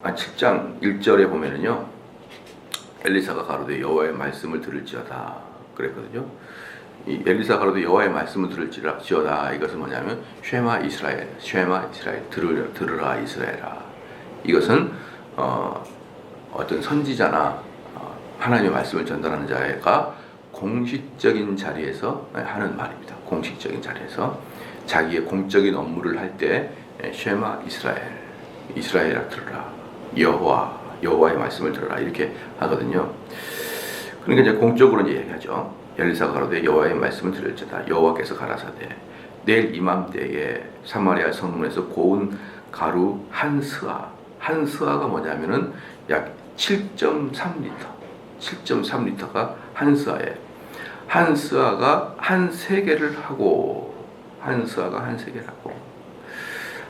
아, 7장 1절에 보면은요. 엘리사가 가로되 여호와의 말씀을 들을지어다 그랬거든요. 이 엘리사 가로되 여호와의 말씀을 들을지어다 이것은 뭐냐면 쉐마 이스라엘, 쉐마 이스라엘 들으라, 들으라 이스라엘아. 이것은 어, 어떤 선지자나 어, 하나님의 말씀을 전달하는 자가 공식적인 자리에서 하는 말입니다. 공식적인 자리에서 자기의 공적인 업무를 할 때 쉐마 이스라엘, 이스라엘아 들으라. 여호와 여호와의 말씀을 들으라. 이렇게 하거든요. 그러니까 이제 공적으로 이제 얘기하죠. 엘리사가 가로되 여호와의 말씀을 들을지다. 여호와께서 가라사대 내일 이맘때에 사마리아 성문에서 고운 가루 한 스아. 한 스아가 뭐냐면은 약 7.3리터. 7.3리터가 한 스아에. 한 스아가 한 세계를 하고 한 스아가 한 세계를 하고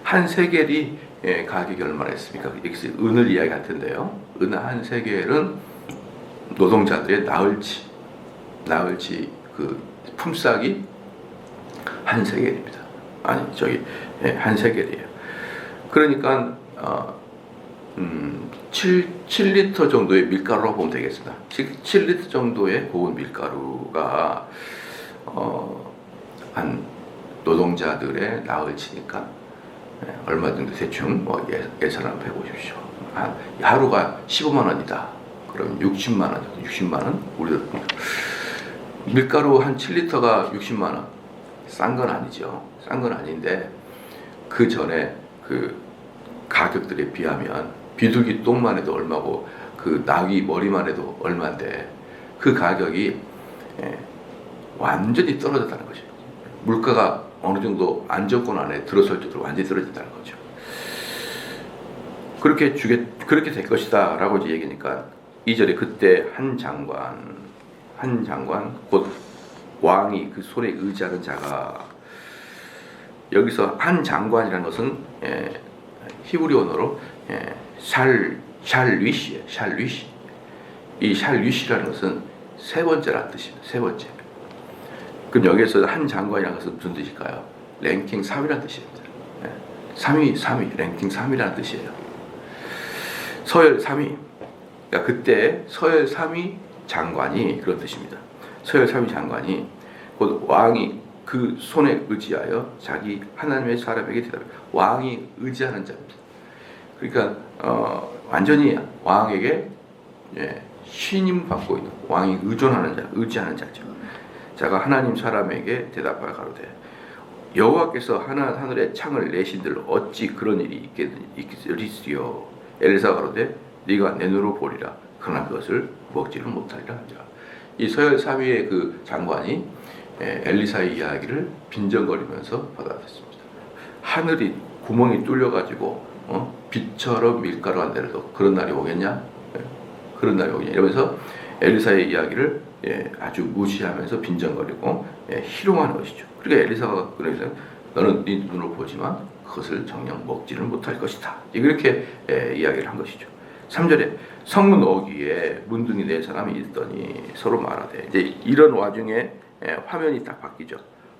한 세겔이 예, 가격이 얼마나 했습니까? 여기서 은을 이야기할 텐데요. 은 한 세겔은 노동자들의 나흘치, 나흘치 그 품삯이 한 세겔입니다. 아니 저기 예, 한 세겔이에요. 그러니까 어, 음, 7, 7리터 정도의 밀가루라고 보면 되겠습니다. 7, 7리터 정도의 고운 밀가루가 어, 한 노동자들의 나흘치니까 네, 얼마 정도 대충 뭐 예- 예산을 해보십시오. 한 하루가 15만 원이다. 그럼 60만 원 정도, 60만 원 우리도 밀가루 한 7리터가 60만 원. 싼 건 아니죠. 싼 건 아닌데 그 전에 그 가격들에 비하면 비둘기 똥만 해도 얼마고 그 나귀 머리만 해도 얼마인데 그 가격이 예, 완전히 떨어졌다는 거죠. 물가가 어느 정도 안정권 안에 들어설 정도로 완전히 떨어진다는 거죠. 그렇게 주게 그렇게 될 것이다라고 이제 얘기니까 이절에 그때 한 장관 한 장관 곧 왕이 그 손에 의지하는 자가 여기서 한 장관이라는 것은 예, 히브리 언어로 예, 샬 샬리시예요. 샬리시. 이 샬리시라는 것은 세 번째라는 뜻입니다. 세 번째. 그럼 여기에서 한 장관이라는 것은 무슨 뜻일까요? 랭킹 3위라는 뜻입니다. 예, 3위, 3위, 랭킹 3위라는 뜻이에요. 서열 3위. 그러니까 그때 서열 3위 장관이 그런 뜻입니다. 서열 3위 장관이 곧 왕이 그 손에 의지하여 자기 하나님의 사람에게 대답해 왕이 의지하는 자입니다. 그러니까 어, 완전히 왕에게 예, 신임 받고 있는 왕이 의존하는 자, 의지하는 자죠. 자가 하나님 사람에게 대답하여 가로되 여호와께서 하나 하늘의 창을 내신들 어찌 그런 일이 있겠으리요 엘리사 가로되 네가 내 눈으로 보리라. 그러나 그것을 먹지는 못하리라 하니라. 이 서열 3위의 그 장관이 에, 엘리사의 이야기를 빈정거리면서 받아들였습니다. 하늘이 구멍이 뚫려 가지고 어? 빛처럼 밀가루 안 내려도 그런 날이 오겠냐? 예, 그런 날이 오겠냐? 이러면서 엘리사의 이야기를 예, 아주 무시하면서 빈정거리고 예, 희롱하는 것이죠. 그러니까 엘리사가 그래서 너는 네 눈으로 보지만 그것을 정녕 먹지는 못할 것이다. 이렇게 예, 이야기를 한 것이죠. 3절에 성문 어귀에 문둥이 네 사람이 있더니 서로 말하되 이제 이런 와중에 예, 화면이 딱 바뀌죠.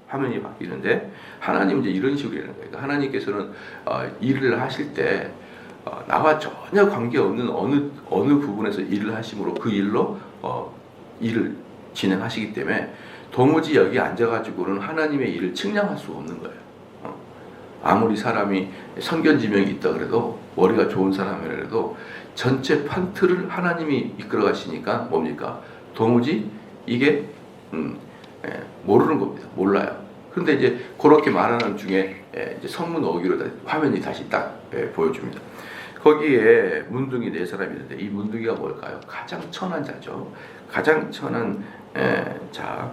화면이 바뀌는데 하나님 이제 이런 식으로 하는 거예요. 그러니까 하나님께서는 어, 일을 하실 때 어, 나와 전혀 관계없는 어느 어느 부분에서 일을 하심으로 그 일로 어, 일을 진행하시기 때문에 도무지 여기 앉아가지고는 하나님의 일을 측량할 수가 없는 거예요. 어. 아무리 사람이 선견지명이 있다 그래도 머리가 좋은 사람이라도 전체 판트를 하나님이 이끌어 가시니까 뭡니까? 도무지 이게 음, 예, 모르는 겁니다. 몰라요. 그런데 이제 그렇게 말하는 중에 예, 이제 성문 어기로 다- 화면이 다시 딱 예, 보여줍니다. 거기에 문둥이 네 사람이 있는데 이 문둥이가 뭘까요? 가장 천한 자죠. 가장 천한 에, 자.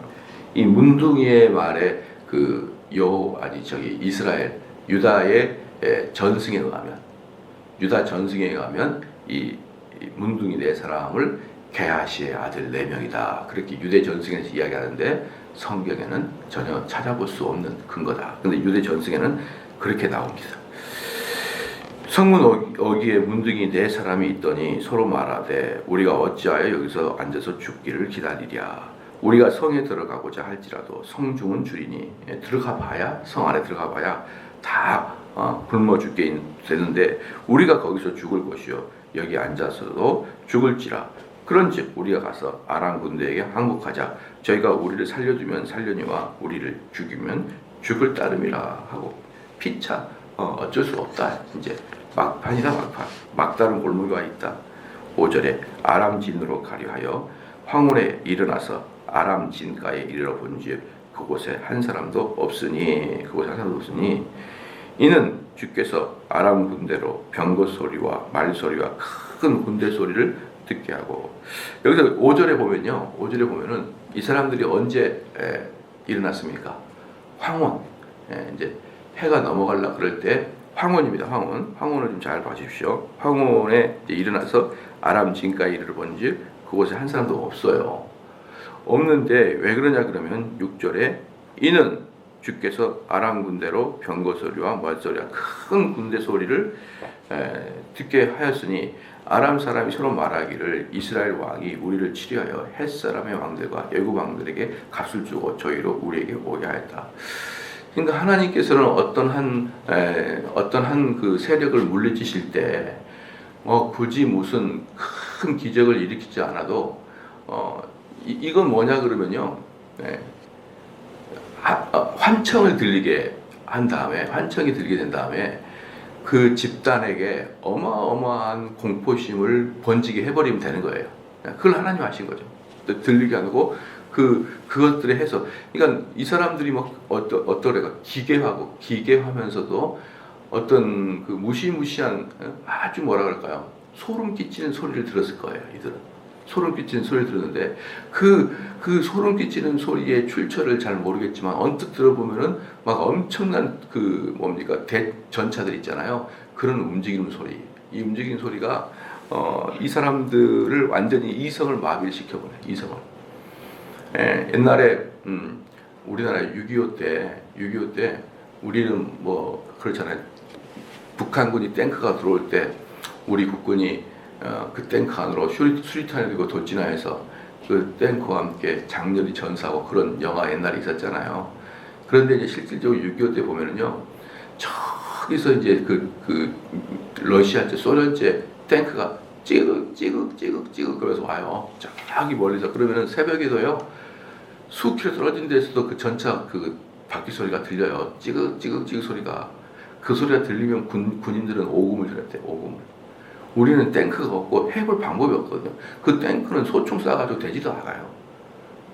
이 문둥이의 말에 그 요 아니 저기 이스라엘 유다의 에, 전승에 의하면 유다 전승에 의하면 이, 이 문둥이 네 사람을 게하시의 아들 네 명이다. 그렇게 유대 전승에서 이야기하는데 성경에는 전혀 찾아볼 수 없는 근거다. 근데 유대 전승에는 그렇게 나옵니다. 성문 어기- 어기에 문둥이 네 사람이 있더니 서로 말하되 우리가 어찌하여 여기서 앉아서 죽기를 기다리랴? 우리가 성에 들어가고자 할지라도 성중은 줄이니 예, 들어가 봐야 성 안에 들어가 봐야 다 어, 굶어 죽게 있- 되는데 우리가 거기서 죽을 것이요. 여기 앉아서도 죽을지라. 그런즉 우리가 가서 아람 군대에게 항복하자. 저희가 우리를 살려주면 살려니와 우리를 죽이면 죽을 따름이라 하고. 피차 어, 어쩔 수 없다 이제 막판이다 막판. 막다른 골목이 와 있다. 5절에 아람 진으로 가려하여 황혼에 일어나서 아람 진가에 이르러 본즉 그곳에 한 사람도 없으니 그곳에 한 사람도 없으니 이는 주께서 아람 군대로 병거 소리와 말 소리와 큰 군대 소리를 듣게 하고 여기서 5절에 보면요 5절에 보면은 이 사람들이 언제 에, 일어났습니까? 황혼. 예, 이제 해가 넘어갈라 그럴 때 황혼입니다. 황혼. 황혼을 좀 잘 봐주십시오. 황혼에 일어나서 아람 진가에 이르러 본즉 그곳에 한 사람도 없어요. 없는데 왜 그러냐 그러면 6절에 이는 주께서 아람 군대로 병거 소리와 말 소리와 큰 군대 소리를 에, 듣게 하였으니 아람 사람이 서로 말하기를 이스라엘 왕이 우리를 치료하여 햇 사람의 왕들과 애굽 왕들에게 값을 주고 저희로 우리에게 오게 하였다. 그러니까 하나님께서는 어떤 한 에, 어떤 한 그 세력을 물리치실 때 어, 굳이 무슨 큰 기적을 일으키지 않아도 어, 이, 이건 뭐냐 그러면요. 예, 하- 어, 환청을 들리게 한 다음에 환청이 들리게 된 다음에 그 집단에게 어마어마한 공포심을 번지게 해버리면 되는 거예요. 그걸 하나님 하신 거죠. 들리게 하고 그 그것들에 해서 그러니까 이 사람들이 막 어떠 어떠래가 기괴하고 기괴하면서도 어떤 그 무시무시한 어, 아주 뭐라 그럴까요? 소름 끼치는 소리를 들었을 거예요. 이들은 소름 끼치는 소리를 들었는데 그, 그 소름 끼치는 소리의 출처를 잘 모르겠지만 언뜻 들어보면은 막 엄청난 그 뭡니까 대 전차들 있잖아요. 그런 움직이는 소리. 이 움직이는 소리가 어, 이 사람들을 완전히 이성을 마비를 시켜버려. 이성을. 예, 옛날에 음, 우리나라 6.25 때, 6.25 때 우리는 뭐 그렇잖아요. 북한군이 탱크가 들어올 때 우리 국군이 어, 그 탱크 안으로 수리, 수리탄을 들고 돌진하여서 그 탱크와 함께 장렬히 전사하고 그런 영화 옛날에 있었잖아요. 그런데 이제 실질적으로 6.25 때 보면은요, 저기서 이제 그, 그 러시아 제, 소련제 탱크가 찌극, 찌극, 찌극, 찌극 그러면서 와요. 저기 멀리서. 그러면은 새벽에도요, 수 킬로 떨어진 데서도 그 전차 그 바퀴 소리가 들려요. 찌극, 찌극, 찌극 소리가. 그 소리가 들리면 군, 군인들은 오금을 들었대, 오금을. 우리는 탱크가 없고 해볼 방법이 없거든요. 그 탱크는 소총 쏴가지고 되지도 않아요.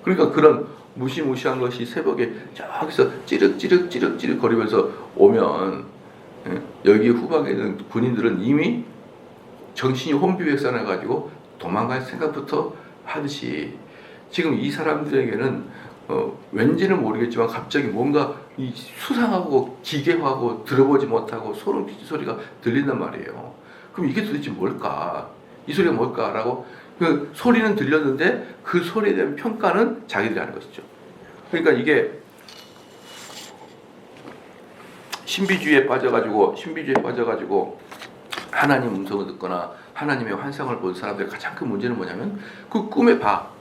그러니까 그런 무시무시한 것이 새벽에 저기서 찌륵찌륵 찌륵찌륵 거리면서 오면 예, 여기 후방에 있는 군인들은 이미 정신이 혼비백산해가지고 도망갈 생각부터 하듯이 지금 이 사람들에게는 어, 왠지는 모르겠지만 갑자기 뭔가 이 수상하고 기괴하고 들어보지 못하고 소름 끼치는 소리가 들린단 말이에요. 그럼 이게 도대체 뭘까? 이 소리가 뭘까라고 그 소리는 들렸는데 그 소리에 대한 평가는 자기들이 하는 것이죠. 그러니까 이게 신비주의에 빠져가지고 신비주의에 빠져가지고 하나님 음성을 듣거나 하나님의 환상을 본 사람들의 가장 큰 문제는 뭐냐면 그 꿈에 봐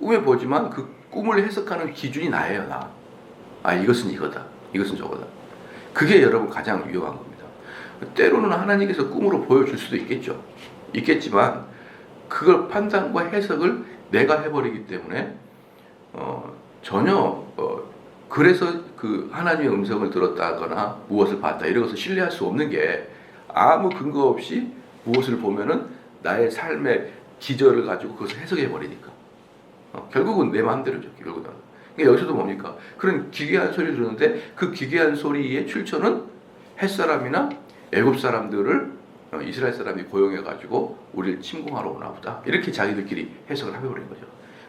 꿈에 보지만 그 꿈을 해석하는 기준이 나예요 나. 아 이것은 이거다 이것은 저거다. 그게 여러분 가장 위험한 겁니다. 때로는 하나님께서 꿈으로 보여줄 수도 있겠죠. 있겠지만 그걸 판단과 해석을 내가 해버리기 때문에 어, 전혀 어, 그래서 그 하나님의 음성을 들었다거나 무엇을 봤다 이런 것을 신뢰할 수 없는 게 아무 근거 없이 무엇을 보면은 나의 삶의 기저를 가지고 그것을 해석해 버리니까 어, 결국은 내 마음대로죠 결국은 그러니까 여기서도 뭡니까 그런 기괴한 소리를 들었는데 그 기괴한 소리의 출처는 햇사람이나 애굽 사람들을 어, 이스라엘 사람이 고용해 가지고 우리를 침공하러 오나 보다 이렇게 자기들끼리 해석을 해버린 거죠.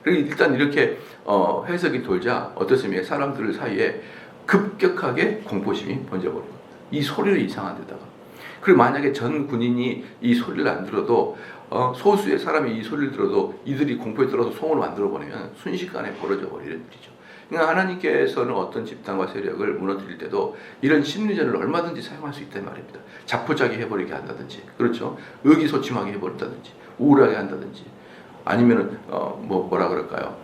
그리고 일단 이렇게 어, 해석이 돌자 어떻습니까? 사람들 사이에 급격하게 공포심이 번져버린 거예요. 이 소리를 이상한 데다가 그리고 만약에 전 군인이 이 소리를 안 들어도 어, 소수의 사람이 이 소리를 들어도 이들이 공포에 들어서 송을 만들어 버리면 순식간에 벌어져 버리는 일이죠. 그러니까 하나님께서는 어떤 집단과 세력을 무너뜨릴 때도 이런 심리전을 얼마든지 사용할 수 있단 말입니다. 자포자기 해버리게 한다든지, 그렇죠? 의기소침하게 해버린다든지, 우울하게 한다든지, 아니면은 어, 뭐 뭐라 그럴까요?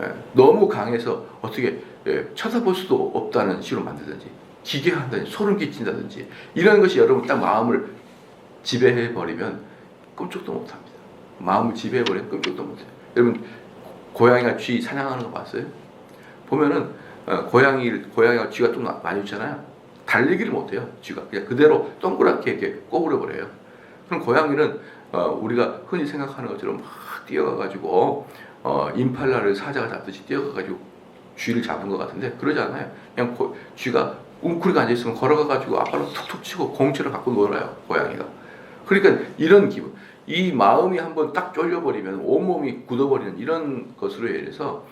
예, 너무 강해서 어떻게 예, 쳐다볼 수도 없다는 식으로 만들든지, 기괴한다든지 소름 끼친다든지 이런 것이 여러분 딱 마음을 지배해 버리면 꿈쩍도 못합니다. 마음을 지배해 버리면 꿈쩍도 못해요. 여러분 고양이가 쥐 사냥하는 거 봤어요? 보면은 어, 고양이 고양이가 쥐가 좀 마주치잖아요. 달리기를 못해요. 쥐가 그냥 그대로 동그랗게 이렇게 꼬부려 버려요. 그럼 고양이는 어, 우리가 흔히 생각하는 것처럼 막 뛰어가가지고 어, 임팔라를 사자가 잡듯이 뛰어가가지고 쥐를 잡은 것 같은데 그러지 않아요. 그냥 고, 쥐가 웅크리고 앉아 있으면 걸어가가지고 앞발로 툭툭 치고 공치를 갖고 놀아요. 고양이가. 그러니까 이런 기분. 이 마음이 한번 딱 쫄려버리면 온몸이 굳어버리는 이런 것으로 인해서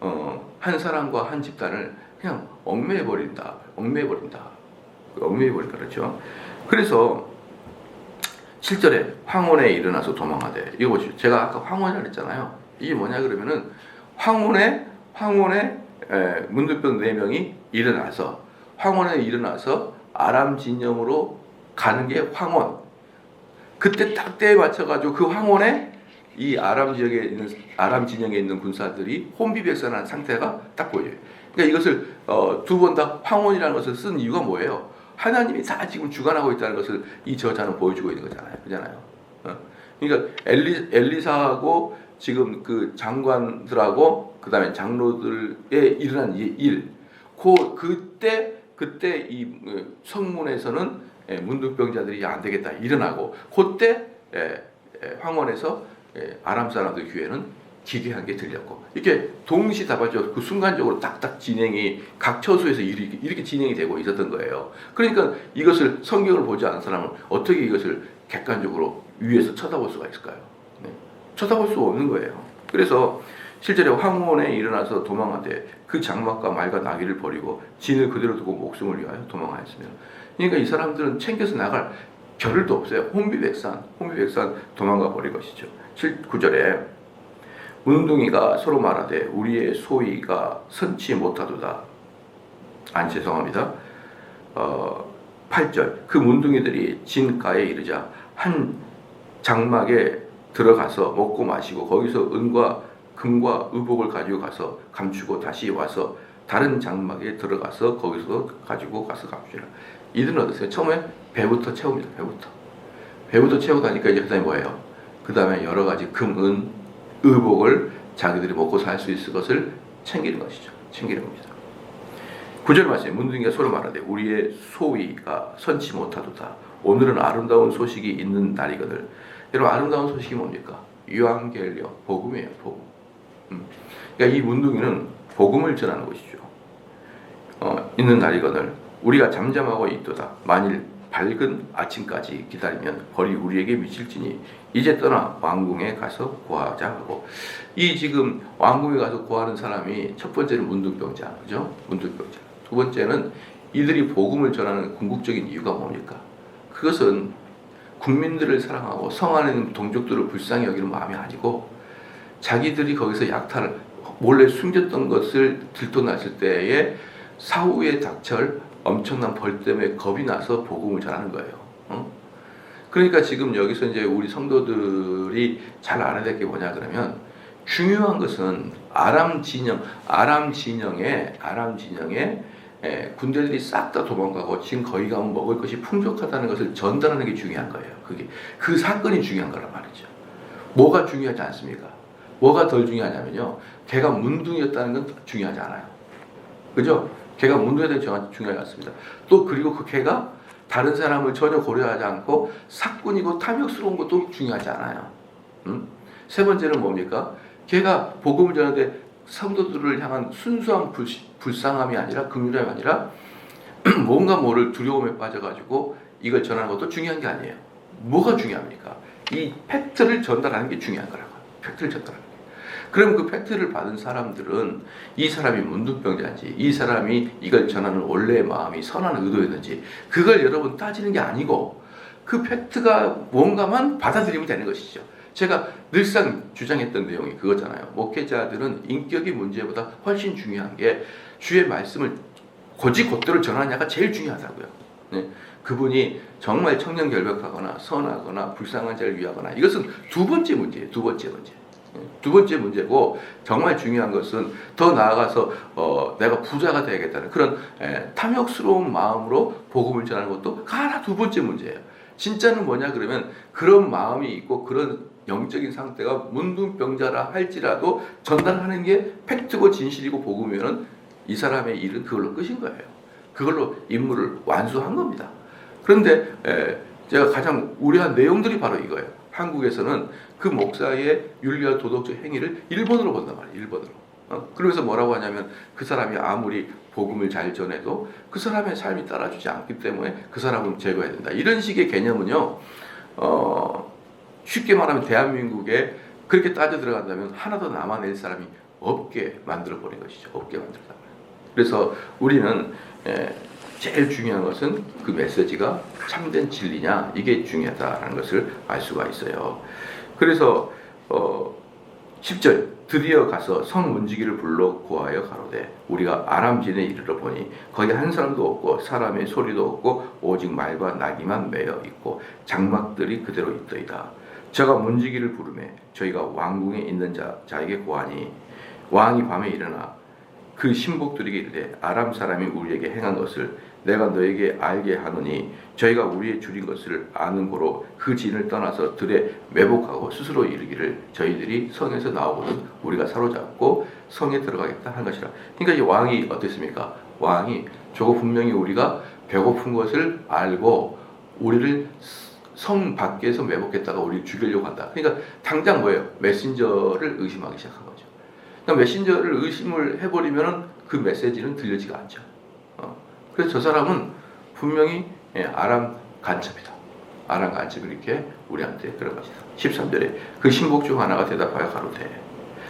어, 한 사람과 한 집단을 그냥 얽매여버린다. 얽매여버린다. 얽매여버린다. 그렇죠. 그래서 7절에 황혼에 일어나서 도망하되 이거 보시죠. 제가 아까 황혼이라 그랬잖아요. 이게 뭐냐 그러면은 황혼에 황혼에 에, 문둥병 네 명이 일어나서 황혼에 일어나서 아람 진영으로 가는 게 황혼. 그때 딱 때에 맞춰가지고 그 황혼에 이 아람 지역에 있는 아람 진영에 있는 군사들이 혼비백산한 상태가 딱 보여요. 그러니까 이것을 어, 두번 다 황혼이라는 것을 쓴 이유가 뭐예요? 하나님이 다 지금 주관하고 있다는 것을 이 저자는 보여주고 있는 거잖아요. 그잖아요. 어? 그러니까 엘리, 엘리사하고 지금 그 장관들하고 그다음에 장로들의 일어난 이 일, 그 그때 그때 이 어, 성문에서는 예, 문둥병자들이 안 되겠다 일어나고 그때 예, 예, 황원에서 예, 아람 사람들 교회는 기괴한 게 들렸고 이렇게 동시다발적 그 순간적으로 딱딱 진행이 각 처소에서 이렇게, 이렇게 진행이 되고 있었던 거예요. 그러니까 이것을 성경을 보지 않은 사람은 어떻게 이것을 객관적으로 위에서 쳐다볼 수가 있을까요? 네. 쳐다볼 수 없는 거예요. 그래서 실제로 황혼에 일어나서 도망하되 그 장막과 말과 나귀를 버리고 진을 그대로 두고 목숨을 위하여 도망하였으며 그러니까 이 사람들은 챙겨서 나갈 겨를도 없어요. 혼비백산, 혼비백산 도망가 버릴 것이죠. 7, 9절에 문둥이가 서로 말하되 우리의 소위가 선치 못하도다. 안 죄송합니다. 어, 8절 그 문둥이들이 진가에 이르자 한 장막에 들어가서 먹고 마시고 거기서 은과 금과 의복을 가지고 가서 감추고 다시 와서 다른 장막에 들어가서 거기서 가지고 가서 감추라. 이들은 어떠세요? 처음에 배부터 채웁니다. 배부터. 배부터 채우다니까 이제 그 다음에 뭐예요? 그 다음에 여러 가지 금, 은, 의복을 자기들이 먹고 살 수 있을 것을 챙기는 것이죠. 챙기는 겁니다. 구절 말씀에 문둥이가 서로 말하되 우리의 소위가 선치 못하도다. 오늘은 아름다운 소식이 있는 날이거늘. 여러분 아름다운 소식이 뭡니까? 유앙겔리오 복음이에요. 복음. 음. 그러니까 이 문둥이는 복음을 전하는 것이죠. 어, 있는 날이거늘 우리가 잠잠하고 있도다. 만일 밝은 아침까지 기다리면 벌이 우리에게 미칠지니 이제 떠나 왕궁에 가서 구하자 하고. 이 지금 왕궁에 가서 구하는 사람이 첫 번째는 문둥병자 그죠? 문둥병자. 두 번째는 이들이 복음을 전하는 궁극적인 이유가 뭡니까? 그것은 국민들을 사랑하고 성 안에 있는 동족들을 불쌍히 여기는 마음이 아니고 자기들이 거기서 약탈을 몰래 숨겼던 것을 들통났을 때에 사후에 닥칠 엄청난 벌 때문에 겁이 나서 복음을 전하는 거예요. 어? 그러니까 지금 여기서 이제 우리 성도들이 잘 알아야 될 게 뭐냐 그러면 중요한 것은 아람 진영, 아람 진영에 아람 진영에 에, 군대들이 싹 다 도망가고 지금 거기 가면 먹을 것이 풍족하다는 것을 전달하는 게 중요한 거예요. 그게 그 사건이 중요한 거란 말이죠. 뭐가 중요하지 않습니까? 뭐가 덜 중요하냐면요. 걔가 문둥이였다는 건 중요하지 않아요. 그죠? 걔가 문둥이에 대해 중요하지 않습니다. 또 그리고 그 걔가 다른 사람을 전혀 고려하지 않고 사꾼이고 탐욕스러운 것도 중요하지 않아요. 음? 세 번째는 뭡니까? 걔가 복음을 전하는데 성도들을 향한 순수한 불, 불쌍함이 아니라 긍휼함이 아니라 뭔가 뭐를 두려움에 빠져가지고 이걸 전하는 것도 중요한 게 아니에요. 뭐가 중요합니까? 이 팩트를 전달하는 게 중요한 거라고. 팩트를 전달하는 게. 그럼 그 팩트를 받은 사람들은 이 사람이 문둥병자인지 이 사람이 이걸 전하는 원래의 마음이 선한 의도였는지 그걸 여러분 따지는 게 아니고 그 팩트가 뭔가만 받아들이면 되는 것이죠. 제가 늘상 주장했던 내용이 그거잖아요. 목회자들은 인격의 문제보다 훨씬 중요한 게 주의 말씀을 고지 곧대로 전하냐가 제일 중요하다고요. 네. 그분이 정말 청년결백하거나 선하거나 불쌍한 자를 위하거나 이것은 두 번째 문제예요. 두 번째 문제. 두 번째 문제고 정말 중요한 것은 더 나아가서 어, 내가 부자가 되야겠다는 그런 에, 탐욕스러운 마음으로 복음을 전하는 것도 하나 두 번째 문제예요. 진짜는 뭐냐 그러면 그런 마음이 있고 그런 영적인 상태가 문둥병자라 할지라도 전달하는 게 팩트고 진실이고 복음이면은 이 사람의 일은 그걸로 끝인 거예요. 그걸로 임무를 완수한 겁니다. 그런데 에, 제가 가장 우려한 내용들이 바로 이거예요. 한국에서는 그 목사의 윤리와 도덕적 행위를 일본으로 본단 말이에요. 일본으로. 어? 그러면서 뭐라고 하냐면 그 사람이 아무리 복음을 잘 전해도 그 사람의 삶이 따라주지 않기 때문에 그 사람은 제거해야 된다. 이런 식의 개념은요. 어, 쉽게 말하면 대한민국에 그렇게 따져 들어간다면 하나도 남아낼 사람이 없게 만들어 버린 것이죠. 없게 만들다. 그래서 우리는 에, 제일 중요한 것은 그 메시지가 참된 진리냐 이게 중요하다는 것을 알 수가 있어요. 그래서 어 10절 드디어 가서 성 문지기를 불러 고하여 가로되 우리가 아람진에 이르러 보니 거기 한 사람도 없고 사람의 소리도 없고 오직 말과 나귀만 매여 있고 장막들이 그대로 있더이다. 저가 문지기를 부르매 저희가 왕궁에 있는 자, 자에게 고하니 왕이 밤에 일어나 그 신복들에게 이르되 아람 사람이 우리에게 행한 것을 내가 너에게 알게 하노니 저희가 우리의 줄인 것을 아는 고로 그 진을 떠나서 들에 매복하고 스스로 이르기를 저희들이 성에서 나오거든 우리가 사로잡고 성에 들어가겠다 한 것이라. 그러니까 이 왕이 어땠습니까? 왕이 저거 분명히 우리가 배고픈 것을 알고 우리를 성 밖에서 매복했다가 우리를 죽이려고 한다. 그러니까 당장 뭐예요? 메신저를 의심하기 시작한 거죠. 그러니까 메신저를 의심을 해버리면 그 메시지는 들려지가 않죠. 어. 그래서 저 사람은 분명히 예, 아람 간첩이다. 아람 간첩이 이렇게 우리한테 것이다. 13절에 그 신복 중 하나가 대답하여 가로되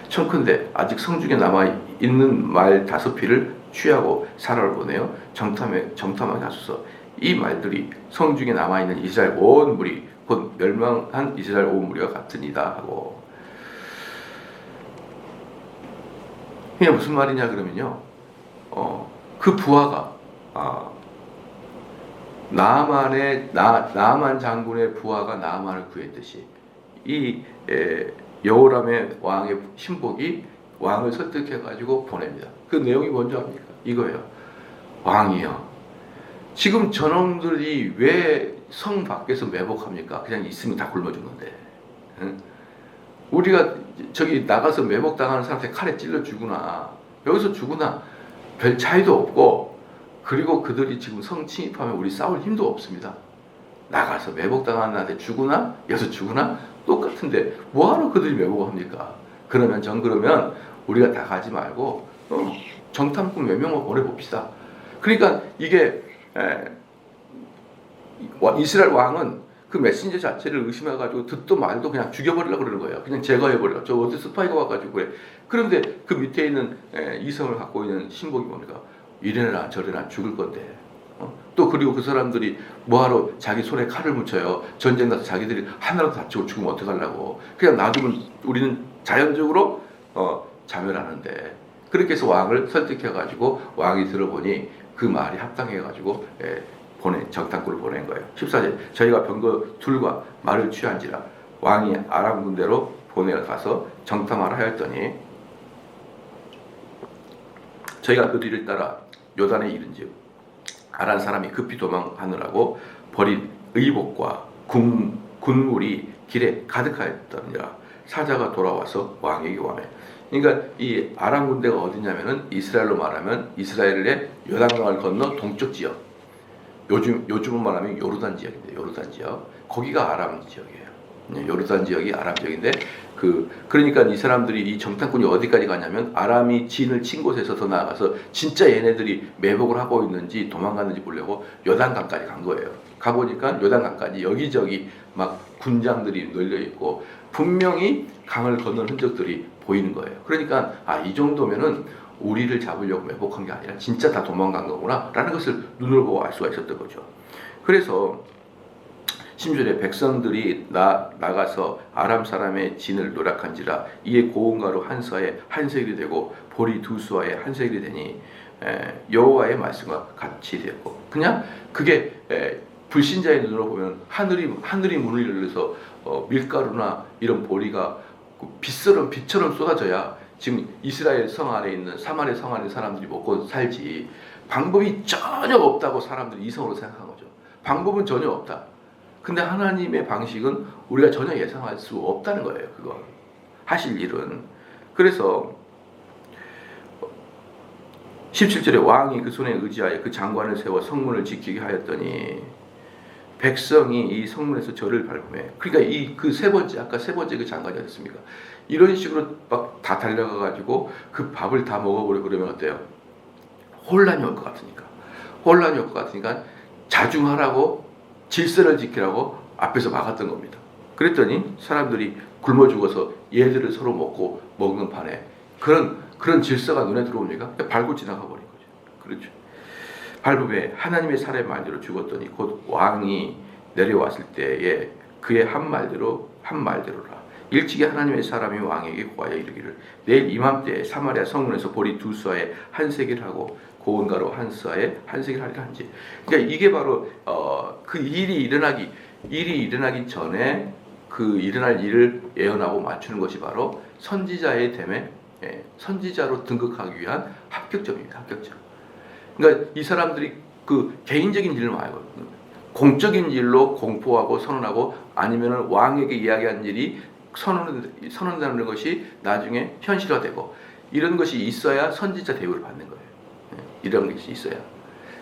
청컨대 아직 성중에 남아 있는 말 다섯 피를 취하고 사라를 보내어 정탐에 정탐하게 하소서. 이 말들이 성중에 남아 있는 이스라엘 온 무리 곧 멸망한 이스라엘 온 무리와 같으니다 하고 이게 무슨 말이냐 그러면요. 어, 그 부하가 아, 나만의 나 나만 장군의 부하가 나만을 구했듯이 이 에, 여호람의 왕의 신복이 왕을 설득해 가지고 보냅니다. 그 내용이 뭔지 압니까? 이거예요. 왕이요. 지금 저놈들이 왜 성 밖에서 매복합니까? 그냥 있으면 다 굶어 죽는데. 응? 우리가 저기 나가서 매복 당하는 사람한테 칼에 찔러 죽으나 여기서 죽으나 별 차이도 없고 그리고 그들이 지금 성 침입하면 우리 싸울 힘도 없습니다. 나가서 매복 당하는 한테 죽으나 여기서 죽으나 똑같은데 뭐하러 그들이 매복합니까? 그러면 전 그러면 우리가 다 가지 말고 어, 정탐꾼 몇 명만 보내봅시다. 그러니까 이게 에, 이스라엘 왕은 그 메신저 자체를 의심해가지고 듣도 말도 그냥 죽여버리려고 그러는 거예요. 그냥 제거해버려. 저 어디 스파이가 와가지고 그래. 그런데 그 밑에 있는 에, 이성을 갖고 있는 신복이 뭡니까? 이래나 저래나 죽을 건데. 어? 또 그리고 그 사람들이 뭐하러 자기 손에 칼을 묻혀요. 전쟁 나서 자기들이 하나라도 다치고 죽으면 어떡하려고. 그냥 놔두면 우리는 자연적으로 어, 자멸하는데. 그렇게 해서 왕을 설득해가지고 왕이 들어보니 그 말이 합당해가지고 에, 보내 적당꾼을 보낸 거예요. 14절 저희가 병거 둘과 말을 취한지라 왕이 아람 군대로 보내어 가서 정탐하라 하였더니 저희가 그 뒤를 따라 요단에 이른즉 아란 사람이 급히 도망하느라고 버린 의복과 군, 군물이 길에 가득하였더니라 사자가 돌아와서 왕에게 왕해 그러니까 이 아람 군대가 어디냐면은 이스라엘로 말하면 이스라엘의 요단강을 건너 동쪽 지역 요즘 요즘은 말하면 요르단 지역인데 요르단 지역 거기가 아람 지역이에요. 네, 요르단 지역이 아람 지역인데 그 그러니까 이 사람들이 이 정탐꾼이 어디까지 가냐면 아람이 진을 친 곳에서 더 나아가서 진짜 얘네들이 매복을 하고 있는지 도망갔는지 보려고 요단강까지 간 거예요. 가 보니까 요단강까지 여기저기 막 군장들이 널려 있고 분명히 강을 건넌 흔적들이 보이는 거예요. 그러니까 아 이 정도면은 우리를 잡으려고 매복한 게 아니라 진짜 다 도망간 거구나 라는 것을 눈으로 보고 알 수가 있었던 거죠. 그래서 심지어 백성들이 나, 나가서 아람 사람의 진을 노력한지라 이에 고운가루 한 수에 한 세일이 되고 보리 두 수에 한 세일이 되니 에, 여호와의 말씀과 같이 되었고 그냥 그게 에, 불신자의 눈으로 보면 하늘이 하늘이 문을 열려서 어, 밀가루나 이런 보리가 그 빛처럼 빛처럼 쏟아져야 지금 이스라엘 성 안에 있는 사마리 성 안에 사람들이 먹고 살지 방법이 전혀 없다고 사람들이 이성으로 생각한 거죠. 방법은 전혀 없다. 근데 하나님의 방식은 우리가 전혀 예상할 수 없다는 거예요. 그거 하실 일은 그래서 17절에 왕이 그 손에 의지하여 그 장관을 세워 성문을 지키게 하였더니 백성이 이 성문에서 절을 밟음에 그러니까 이 그 세 번째 아까 세 번째 그 장관이 어딨습니까? 이런 식으로 막 다 달려가 가지고 그 밥을 다 먹어버려 그러면 어때요? 혼란이 올 것 같으니까 혼란이 올 것 같으니까 자중하라고 질서를 지키라고 앞에서 막았던 겁니다. 그랬더니 사람들이 굶어 죽어서 얘들을 서로 먹고 먹는 판에 그런 그런 질서가 눈에 들어옵니까? 밟고 지나가 버린 거죠. 그렇죠. 밟음에 하나님의 살의 말대로 죽었더니 곧 왕이 내려왔을 때에 그의 한 말대로 한 말대로라. 일찍이 하나님의 사람이 왕에게 고하여 이르기를 내일 이맘때에 사마리아 성문에서 보리 두 수하에 한 세기를 하고 고운 가루 한 수하에 한 세기를 하리라 한지. 그러니까 이게 바로 어, 그 일이 일어나기 일이 일어나기 전에 그 일어날 일을 예언하고 맞추는 것이 바로 선지자의 됨에 예, 선지자로 등극하기 위한 합격점입니다. 합격점. 그러니까 이 사람들이 그 개인적인 일을 말고 공적인 일로 공포하고 선언하고 아니면은 왕에게 이야기한 일이 선언 선언되는 것이 나중에 현실화되고 이런 것이 있어야 선지자 대우를 받는 거예요. 예, 이런 것이 있어야.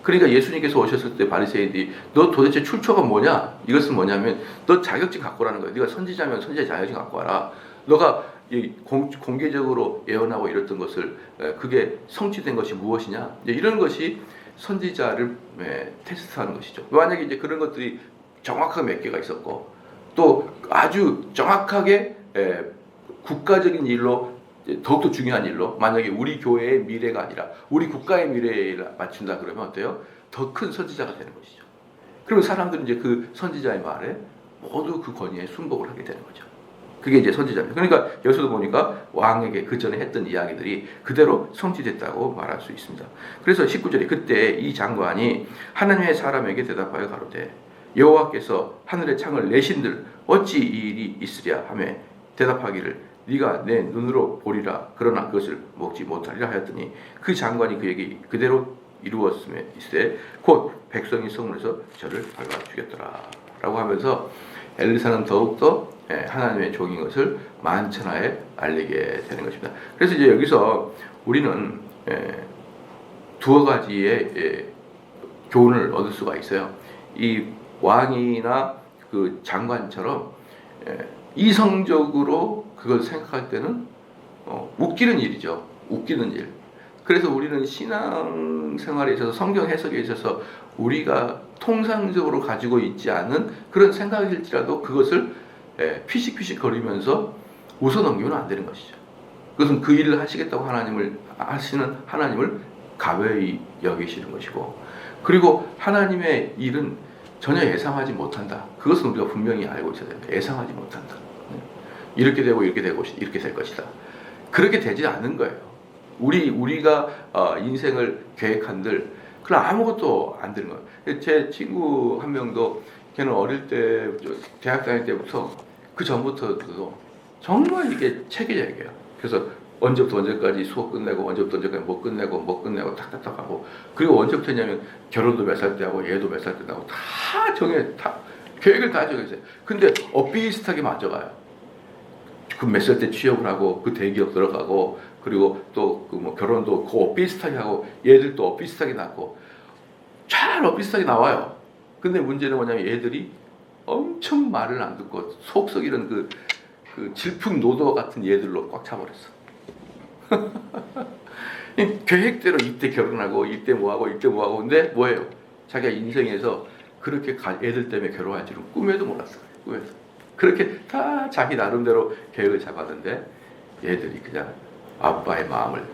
그러니까 예수님께서 오셨을 때 바리새인들이 너 도대체 출처가 뭐냐? 이것은 뭐냐면 너 자격증 갖고 라는 거야. 네가 선지자면 선지자 자격증 갖고 와라. 너가 이 공, 공개적으로 예언하고 이랬던 것을 에, 그게 성취된 것이 무엇이냐? 이런 것이 선지자를 에, 테스트하는 것이죠. 만약에 이제 그런 것들이 정확하게 몇 개가 있었고 또 아주 정확하게 에, 국가적인 일로 더욱더 중요한 일로 만약에 우리 교회의 미래가 아니라 우리 국가의 미래를 맞춘다 그러면 어때요? 더 큰 선지자가 되는 것이죠. 그러면 사람들은 이제 그 선지자의 말에 모두 그 권위에 순복을 하게 되는 거죠. 그게 이제 선지자입니다. 그러니까 여기서도 보니까 왕에게 그 전에 했던 이야기들이 그대로 성취됐다고 말할 수 있습니다. 그래서 19절에 그때 이 장관이 하나님의 사람에게 대답하여 가로되 여호와께서 하늘의 창을 내신들 어찌 이 일이 있으랴 하며 대답하기를 네가 내 눈으로 보리라 그러나 그것을 먹지 못하리라 하였더니 그 장관이 그에게 그대로 이루었음에 있으되 곧 백성이 성문에서 저를 밟아 죽였더라 라고 하면서 엘리사는 더욱더 예, 하나님의 종인 것을 만천하에 알리게 되는 것입니다. 그래서 이제 여기서 우리는 예, 두어 가지의 예, 교훈을 얻을 수가 있어요. 이 왕이나 그 장관처럼 이성적으로 그걸 생각할 때는 어, 웃기는 일이죠. 웃기는 일. 그래서 우리는 신앙 생활에 있어서 성경 해석에 있어서 우리가 통상적으로 가지고 있지 않은 그런 생각일지라도 그것을 예, 피식피식 거리면서 웃어 넘기면 안 되는 것이죠. 그것은 그 일을 하시겠다고 하나님을 하시는 하나님을 가벼이 여기시는 것이고 그리고 하나님의 일은 전혀 예상하지 못한다. 그것은 우리가 분명히 알고 있어야 됩니다. 예상하지 못한다. 네. 이렇게 되고 이렇게 되고 이렇게 될 것이다. 그렇게 되지 않는 거예요. 우리 우리가 어, 인생을 계획한들 그럼 아무것도 안 되는 거예요. 제 친구 한 명도 걔는 어릴 때 대학 다닐 때부터 그 전부터도 정말 이게 체계적이에요. 그래서 언제부터 언제까지 수업 끝내고 언제부터 언제까지 못 끝내고 못 끝내고 탁탁탁 하고 그리고 언제부터 했냐면 결혼도 몇 살 때 하고 얘도 몇 살 때 하고 다 정해 다 계획을 다 정했어요. 근데 엇비슷하게 맞아가요. 그 몇 살 때 취업을 하고 그 대기업 들어가고 그리고 또 그 뭐 결혼도 그 엇비슷하게 하고 얘들도 엇비슷하게 낳고 잘 엇비슷하게 나와요. 근데 문제는 뭐냐면 얘들이 엄청 말을 안 듣고 속썩이는 그, 그 질풍노도 같은 얘들로 꽉 차버렸어. 계획대로 이때 결혼하고 이때 뭐하고 이때 뭐하고 근데 뭐예요? 자기가 인생에서 그렇게 애들 때문에 결혼할 줄은 꿈에도 몰랐어요. 꿈에도. 그렇게 다 자기 나름대로 계획을 잡았는데 얘들이 그냥 아빠의 마음을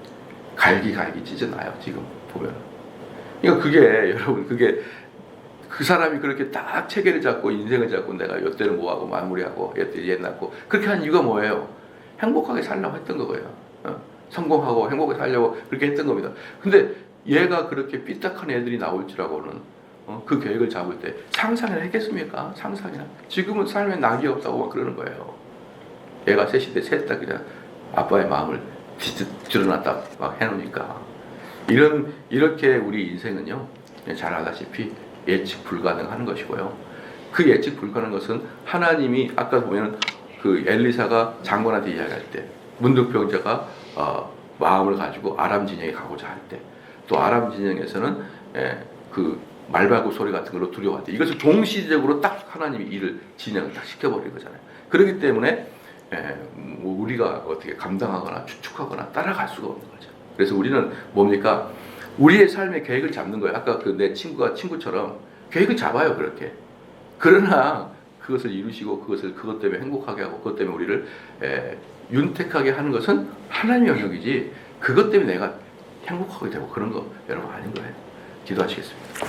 갈기갈기 찢어놔요. 지금 보면. 그러니까 그게 여러분 그게 그 사람이 그렇게 딱 체계를 잡고 인생을 잡고 내가 이때는 뭐하고 마무리하고 이때 얘 낳고 그렇게 한 이유가 뭐예요? 행복하게 살려고 했던 거예요. 어? 성공하고 행복하게 살려고 그렇게 했던 겁니다. 근데 얘가 그렇게 삐딱한 애들이 나올 줄 알고는 어, 그 계획을 잡을 때 상상을 했겠습니까? 상상이나 지금은 삶에 낙이 없다고 막 그러는 거예요. 애가 셋인데 셋 다 그냥 아빠의 마음을 뒤- 드러났다 막 해놓으니까 이런 이렇게 우리 인생은요 잘 알다시피 예측 불가능한 것이고요. 그 예측 불가능한 것은 하나님이 아까 보면 그 엘리사가 장관한테 이야기할 때 문득병자가 어, 마음을 가지고 아람 진영에 가고자 할 때 또 아람 진영에서는 예, 그 말발굽 소리 같은 걸로 두려워할 때 이것을 동시적으로 딱 하나님이 일을 진행을 딱 시켜버린 거잖아요. 그렇기 때문에 예, 뭐 우리가 어떻게 감당하거나 추측하거나 따라갈 수가 없는 거죠. 그래서 우리는 뭡니까? 우리의 삶의 계획을 잡는 거예요. 아까 그 내 친구가 친구처럼 계획을 잡아요 그렇게. 그러나 그것을 이루시고 그것을 그것 때문에 행복하게 하고 그것 때문에 우리를 에, 윤택하게 하는 것은 하나님의 영역이지 그것 때문에 내가 행복하게 되고 그런 거 여러분 아닌 거예요. 기도하시겠습니다.